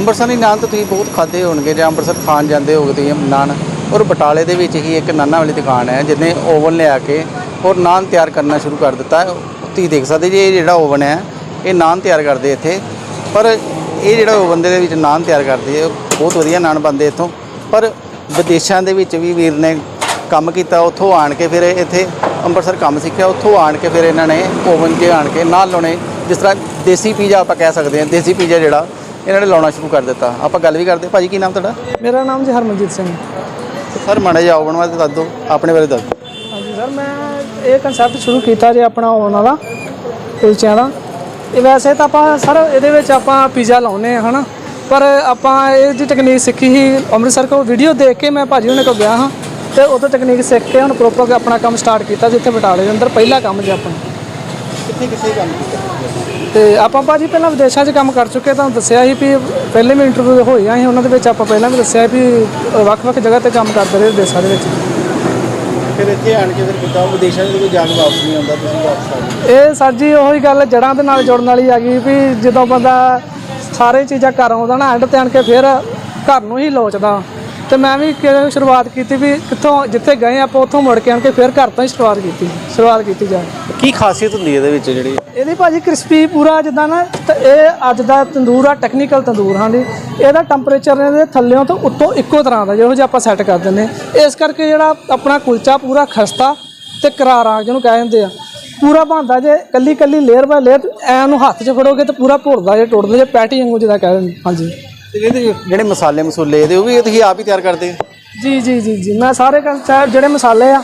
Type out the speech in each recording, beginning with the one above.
ਅੰਮ੍ਰਿਤਸਰੀ ਨਾਨ ਤਾਂ ਤੁਸੀਂ ਬਹੁਤ ਖਾਦੇ ਹੋਣਗੇ, ਜਾਂ ਅੰਮ੍ਰਿਤਸਰ ਖਾਣ ਜਾਂਦੇ ਹੋਗੇ ਤੁਸੀਂ ਨਾਨ। ਔਰ ਬਟਾਲੇ ਦੇ ਵਿੱਚ ਹੀ ਇੱਕ ਨਾਨਾ ਵਾਲੀ ਦੁਕਾਨ ਹੈ, ਜਿਹਨੇ ਓਵਨ ਲਿਆ ਕੇ ਔਰ ਨਾਨ ਤਿਆਰ ਕਰਨਾ ਸ਼ੁਰੂ ਕਰ ਦਿੱਤਾ ਤੁਸੀਂ ਦੇਖ ਸਕਦੇ ਜੀ ਇਹ ਜਿਹੜਾ ਓਵਨ ਹੈ, ਇਹ ਨਾਨ ਤਿਆਰ ਕਰਦੇ ਇੱਥੇ। ਪਰ ਇਹ ਜਿਹੜਾ ਓਵਨ ਦੇ ਵਿੱਚ ਨਾਨ ਤਿਆਰ ਕਰਦੇ ਬਹੁਤ ਵਧੀਆ ਨਾਨ ਬਣਦੇ ਇੱਥੋਂ। ਪਰ ਵਿਦੇਸ਼ਾਂ ਦੇ ਵਿੱਚ ਵੀ ਵੀਰ ਨੇ ਕੰਮ ਕੀਤਾ, ਉੱਥੋਂ ਆਣ ਕੇ ਫਿਰ ਇੱਥੇ ਅੰਮ੍ਰਿਤਸਰ ਕੰਮ ਸਿੱਖਿਆ, ਉੱਥੋਂ ਆਣ ਕੇ ਫਿਰ ਇਹਨਾਂ ਨੇ ਓਵਨ 'ਚ ਆਣ ਕੇ ਨਾਲ ਲਾਉਣੇ। ਜਿਸ ਤਰ੍ਹਾਂ ਦੇਸੀ ਪੀਜ਼ਾ ਆਪਾਂ ਕਹਿ ਸਕਦੇ ਹਾਂ, ਦੇਸੀ ਪੀਜ਼ਾ ਜਿਹੜਾ ਇਹਨਾਂ ਨੇ ਲਾਉਣਾ ਸ਼ੁਰੂ ਕਰ ਦਿੱਤਾ। ਆਪਾਂ ਗੱਲ ਵੀ ਕਰਦੇ ਭਾਜੀ ਕੀ ਨਾਮ ਤੁਹਾਡਾ? ਮੇਰਾ ਨਾਮ ਜੀ ਹਰਮਨਜੀਤ ਸਿੰਘ। ਸਰ ਮਾੜਾ ਜਿਹਾ ਓਵਨ ਬਾਰੇ ਦੱਸ ਦਿਓ। ਆਪਣੇ ਬਾਰੇ ਦੱਸ ਦਿਓ। ਹਾਂਜੀ ਸਰ ਮੈਂ ਇਹ ਕਨਸੈਪਟ ਸ਼ੁਰੂ ਕੀਤਾ ਜੇ ਆਪਣਾ ਆਉਣ ਵਾਲਾ ਕੁਲਚਿਆਂ ਦਾ। ਇਹ ਵੈਸੇ ਤਾਂ ਆਪਾਂ ਸਰ ਇਹਦੇ ਵਿੱਚ ਆਪਾਂ ਪੀਜ਼ਾ ਲਾਉਨੇ ਆ ਹਨਾ। ਪਰ ਆਪਾਂ ਇਹ ਦੀ ਟੈਕਨੀਕ ਸਿੱਖੀ ਸੀ ਅੰਮ੍ਰਿਤਸਰ ਕੋਲ ਵੀਡੀਓ ਦੇਖ ਕੇ ਮੈਂ ਭਾਜੀ ਉਹਨਾਂ ਕੋਲ ਗਿਆ ਹਾਂ। ਤੇ ਉਦੋਂ ਟੈਕਨੀਕ ਸਿੱਖ ਕੇ ਹੁਣ ਪ੍ਰੋਪਰ ਆਪਣਾ ਕੰਮ ਸਟਾਰਟ ਕੀਤਾ ਜਿੱਥੇ ਬਟਾਲੇ ਦੇ ਅੰਦਰ ਪਹਿਲਾ ਕੰਮ ਜੇ ਆਪਣਾ। ਕਿੱਥੇ ਕਿੱਥੇ ਕੰਮ ਕੀਤਾ? ਤੇ ਆਪਾਂ ਭਾਜੀ ਪਹਿਲਾਂ ਵਿਦੇਸ਼ਾਂ 'ਚ ਕੰਮ ਕਰ ਚੁੱਕੇ ਤੁਹਾਨੂੰ ਦੱਸਿਆ ਸੀ ਵੀ ਪਹਿਲੇ ਵੀ ਇੰਟਰਵਿਊ ਹੋਈਆਂ ਸੀ ਉਹਨਾਂ ਦੇ ਵਿੱਚ ਆਪਾਂ ਪਹਿਲਾਂ ਵੀ ਦੱਸਿਆ ਵੀ ਵੱਖ-ਵੱਖ ਜਗ੍ਹਾ ਤੇ ਕੰਮ ਕਰਦੇ ਰਹੇ ਵਿਦੇਸ਼ਾਂ ਦੇ ਵਿੱਚ। ਫਿਰ ਇੱਥੇ ਆਣ ਕੇ ਫਿਰ ਕਿੱਦਾਂ ਵਿਦੇਸ਼ਾਂ ਦੇ ਕੋਈ ਜਾ ਕੇ ਵਾਪਸ ਨਹੀਂ ਆਉਂਦਾ ਤੁਸੀਂ ਵਾਪਸ ਆ ਗਏ। ਇਹ ਸਰ ਜੀ ਉਹੀ ਗੱਲ ਜੜਾਂ ਦੇ ਨਾਲ ਜੁੜਨ ਵਾਲੀ ਆ ਗਈ ਵੀ ਜਦੋਂ ਬੰਦਾ ਸਾਰੇ ਚੀਜ਼ਾਂ ਘਰ ਆਉਂਦਾ ਨਾ ਐਂਡ ਤੇ ਆਣ ਕੇ ਫਿਰ ਘਰ ਨੂੰ ਹੀ ਲੋਚਦਾ। ਤੇ ਮੈਂ ਵੀ ਕਿ- ਸ਼ੁਰੂਆਤ ਕੀਤੀ ਵੀ ਕਿੱਥੋਂ ਜਿੱਥੇ ਗਏ ਆਪਾਂ ਉੱਥੋਂ ਮੁੜ ਕੇ ਆਣ ਕੇ ਫਿਰ ਘਰ ਤੋਂ ਹੀ ਸ਼ੁਰੂਆਤ ਕੀਤੀ ਸ਼ੁਰੂਆਤ ਕੀਤੀ ਜਾ ਕੀ ਖਾਸੀਅਤ ਹੁੰਦੀ ਹੈ ਇਹਦੇ ਵਿੱਚ ਜਿਹੜੀ? ਇਹਦੀ ਭਾਜੀ ਕ੍ਰਿਸਪੀ ਪੂਰਾ ਜਿੱਦਾਂ ਨਾ ਤੇ ਇਹ ਅੱਜ ਦਾ ਤੰਦੂਰ ਆ ਟੈਕਨੀਕਲ ਤੰਦੂਰ ਹਾਂ ਜੀ ਇਹਦਾ ਟੈਂਪਰੇਚਰ ਇਹਦੇ ਥੱਲਿਓਂ ਤੋਂ ਉੱਤੋਂ ਇੱਕੋ ਤਰ੍ਹਾਂ ਦਾ ਜਿਹੋ ਜਿਹਾ ਆਪਾਂ ਸੈੱਟ ਕਰ ਦਿੰਦੇ ਹਾਂ। ਇਸ ਕਰਕੇ ਜਿਹੜਾ ਆਪਣਾ ਕੁਲਚਾ ਪੂਰਾ ਖਸਤਾ ਤੇ ਕਰਾਰਾ ਜਿਹਨੂੰ ਕਹਿ ਦਿੰਦੇ ਆ। ਪੂਰਾ ਬਣਦਾ ਜੇ ਕੱਲੀ ਕੱਲੀ ਲੇਅਰ ਬਾਈ ਲੇਅਰ ਐ ਨੂੰ ਹੱਥ 'ਚ ਫੜੋਗੇ ਤੇ ਪੂਰਾ ਭੁਰਦਾ ਜੇ ਟੁੱਟਦਾ ਜੇ ਪੈਟੀ ਵਾਂਗੂ ਜਿਹਦਾ ਕਹਿ ਦਿੰਦੇ ਹਾਂਜੀ। ਤੇ ਇਹਦੇ ਜਿਹੜੇ ਮਸਾਲੇ ਮਸੂਲੇ ਇਹਦੇ ਉਹ ਵੀ ਤੁਸੀਂ ਆਪ ਹੀ ਤਿਆਰ ਕਰਦੇ? ਹੋ ਜੀ ਜੀ ਜੀ ਜੀ। ਮੈਂ ਸਾਰੇ ਕਨਸੈਪਟ ਜਿਹੜੇ ਮਸਾਲੇ ਆ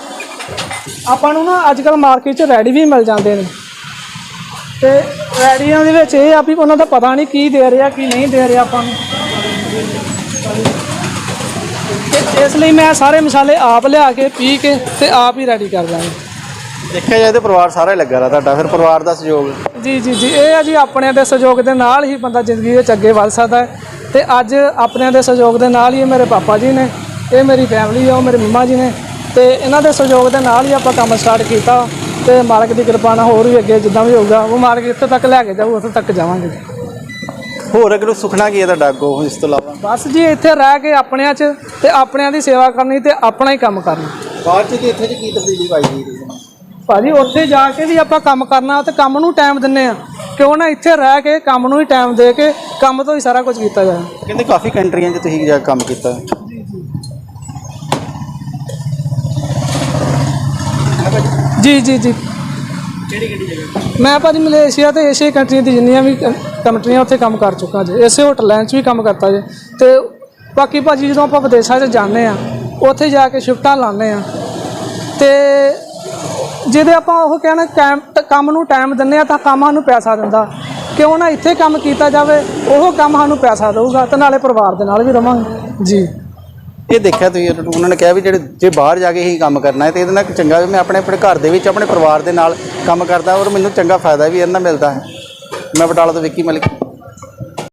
ਆਪਾਂ ਨੂੰ ਨਾ ਅੱਜ ਕੱਲ ਮਾਰਕੀਟ 'ਚ ਰੈਡੀ ਵੀ ਮਿਲ ਜਾਂਦੇ ਨੇ। ਤੇ ਰੈਡੀਆਂ ਦੇ ਵਿੱਚ ਇਹ ਆ ਵੀ ਉਹਨਾਂ ਦਾ ਪਤਾ ਨਹੀਂ ਕੀ ਦੇ ਰਿਹਾ ਕੀ ਨਹੀਂ ਦੇ ਰਿਹਾ ਆਪਾਂ ਨੂੰ। ਤੇ ਇਸ ਲਈ ਮੈਂ ਸਾਰੇ ਮਸਾਲੇ ਆਪ ਲਿਆ ਕੇ ਪੀ ਕੇ ਤੇ ਆਪ ਹੀ ਰੈਡੀ ਕਰ ਦਾਂਗੇ। ਦੇਖਿਆ ਜਾਏ ਤੇ ਪਰਿਵਾਰ ਸਾਰਾ ਹੀ ਲੱਗਾ ਰਿਹਾ ਤੁਹਾਡਾ ਫਿਰ ਪਰਿਵਾਰ ਦਾ ਸਹਿਯੋਗ। ਜੀ ਜੀ ਜੀ। ਇਹ ਆ ਜੀ ਆਪਣਿਆਂ ਦੇ ਸਹਿਯੋਗ ਦੇ ਨਾਲ ਹੀ ਬੰਦਾ ਜ਼ਿੰਦਗੀ ਵਿੱਚ ਅੱਗੇ ਵੱਧ ਸਕਦਾ ਹੈ। ਤੇ ਅੱਜ ਆਪਣਿਆਂ ਦੇ ਸਹਿਯੋਗ ਦੇ ਨਾਲ ਹੀ ਇਹ ਮੇਰੇ ਪਾਪਾ ਜੀ ਨੇ ਇਹ ਮੇਰੀ ਫੈਮਿਲੀ ਆ ਉਹ ਮੇਰੇ ਮੰਮਾ ਜੀ ਨੇ ਤੇ ਇਹਨਾਂ ਦੇ ਸਹਿਯੋਗ ਦੇ ਨਾਲ ਹੀ ਆਪਾਂ ਕੰਮ ਸਟਾਰਟ ਕੀਤਾ ਤੇ ਮਾਲਕ ਦੀ ਕਿਰਪਾ ਨਾਲ ਹੋਰ ਵੀ ਅੱਗੇ ਜਿੱਦਾਂ ਵੀ ਹੋਊਗਾ ਉਹ ਮਾਲਕ ਜਿੱਥੇ ਤੱਕ ਲੈ ਕੇ ਜਾਊ ਉੱਥੇ ਤੱਕ ਜਾਵਾਂਗੇ। ਹੋਰ ਅਗਰ ਸੁਖਣਾ ਕੀ ਹੈ ਤੁਹਾਡਾ ਅੱਗੋਂ ਇਸ ਤੋਂ ਇਲਾਵਾ? ਬਸ ਜੀ ਇੱਥੇ ਰਹਿ ਕੇ ਆਪਣਿਆਂ 'ਚ ਤੇ ਆਪਣਿਆਂ ਦੀ ਸੇਵਾ ਕਰਨੀ ਤੇ ਆਪਣਾ ਹੀ ਕੰਮ ਕਰਨਾ। ਬਾਹਰ ਚ ਤੇ ਇੱਥੇ ਚ ਕੀ ਤਬਦੀਲੀ ਪਾਈ ਤੁਸੀਂ? ਭਾਜੀ ਉੱਥੇ ਜਾ ਕੇ ਵੀ ਆਪਾਂ ਕੰਮ ਕਰਨਾ ਤੇ ਕੰਮ ਨੂੰ ਟਾਈਮ ਦਿੰਨੇ ਆ। ਕਿਉਂ ਨਾ ਇੱਥੇ ਰਹਿ ਕੇ ਕੰਮ ਨੂੰ ਹੀ ਟਾਈਮ ਦੇ ਕੇ ਕੰਮ ਤੋਂ ਹੀ ਸਾਰਾ ਕੁਝ ਕੀਤਾ ਜਾਏ। ਕਹਿੰਦੇ ਕਾਫੀ ਕੰਟਰੀਆਂ 'ਚ ਤੁਸੀਂ ਜਾ ਕੇ ਕੰਮ ਕੀਤਾ। ਜੀ ਜੀ ਜੀ। ਕਿਹੜੀ ਕਿਹੜੀ ਜਗ੍ਹਾ? ਮੈਂ ਭਾਜੀ ਮਲੇਸ਼ੀਆ ਤੇ ਏਸ਼ੀਆ ਕੰਟਰੀਆਂ ਦੀ ਜਿੰਨੀਆਂ ਵੀ ਕ- ਕੰਟਰੀਆਂ ਉੱਥੇ ਕੰਮ ਕਰ ਚੁੱਕਾ ਜੇ। ਇਸੇ ਹੋਟਲਾਂ 'ਚ ਵੀ ਕੰਮ ਕਰਤਾ ਜੇ। ਤੇ ਬਾਕੀ ਭਾਜੀ ਜਦੋਂ ਆਪਾਂ ਵਿਦੇਸ਼ਾਂ 'ਚ ਜਾਂਦੇ ਆ ਉੱਥੇ ਜਾ ਕੇ ਸ਼ਿਫਟਾਂ ਲਾਉਂਦੇ ਆ ਤੇ ਜਿਹਦੇ ਆਪਾਂ ਉਹ ਕਹਿਣਾ ਟਾਈਮ ਕੰਮ ਨੂੰ ਟਾਈਮ ਦਿੰਦੇ ਆ ਤਾਂ ਕੰਮ ਸਾਨੂੰ ਪੈਸਾ ਦਿੰਦਾ। ਕਿਉਂ ਨਾ ਇੱਥੇ ਕੰਮ ਕੀਤਾ ਜਾਵੇ, ਉਹ ਕੰਮ ਸਾਨੂੰ ਪੈਸਾ ਦੇਊਗਾ ਤੇ ਨਾਲੇ ਪਰਿਵਾਰ ਦੇ ਨਾਲ ਵੀ ਰਵਾਂਗੇ। ਜੀ। ਇਹ ਦੇਖਿਆ ਤੁਸੀਂ, ਉਹਨਾਂ ਨੇ ਕਿਹਾ ਵੀ ਜਿਹੜੇ ਜੇ ਬਾਹਰ ਜਾ ਕੇ ਹੀ ਕੰਮ ਕਰਨਾ ਹੈ, ਤੇ ਇਹਦੇ ਨਾਲ ਚੰਗਾ ਵੀ ਮੈਂ ਆਪਣੇ ਆਪਣੇ ਘਰ ਦੇ ਵਿੱਚ ਆਪਣੇ ਪਰਿਵਾਰ ਦੇ ਨਾਲ ਕੰਮ ਕਰਦਾ, ਔਰ ਮੈਨੂੰ ਚੰਗਾ ਫਾਇਦਾ ਵੀ ਇਹਨਾਂ ਨਾਲ ਮਿਲਦਾ ਹੈ। ਮੈਂ ਬਟਾਲਾ ਤੋਂ ਵਿੱਕੀ ਮਲਿਕ।